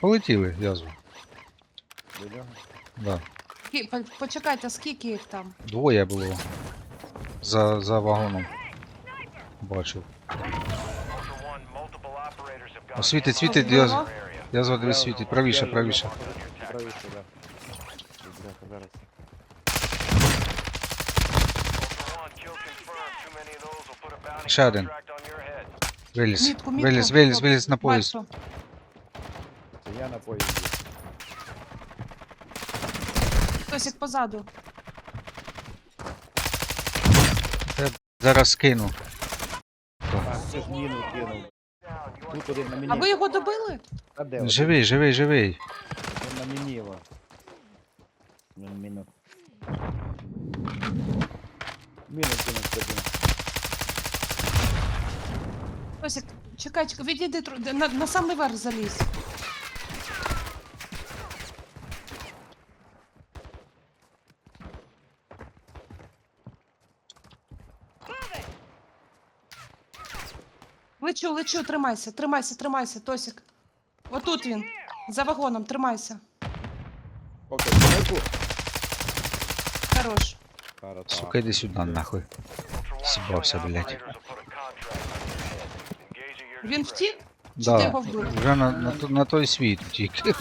Полетіли. До нього. Да. Кі- по- Почекайте, скільки їх там? Двоє було. За, за вагоном. Бачив. Світить, світить, я, я зводив світить. Правіше, правіше. Правіше, да. Бляха, зараз. Ще один. Виліз. Мітку, мітку. Виліз, виліз, виліз на поїзд. Бачу. Поїзді. Хтось позаду. Зараз скину. Так, це ж міну кинув. Тут один на мені. А ви його добили? А де? один? Живий, живий, живий. Один на мені його. Ну, міну. Міну кинув тобі. Хтось, чекай, чекай, відійди тру- на, на самий верх залізь. Лечу, лечу, тримайся, тримайся, тримайся, Тосик. Отут він. За вагоном, тримайся. Окей, зверху. Хорош. Сука, іди сюди нахуй. Сібався, блядь. Він втік? Чи ти Да, його вбив? вже на, на, на той світ тільки.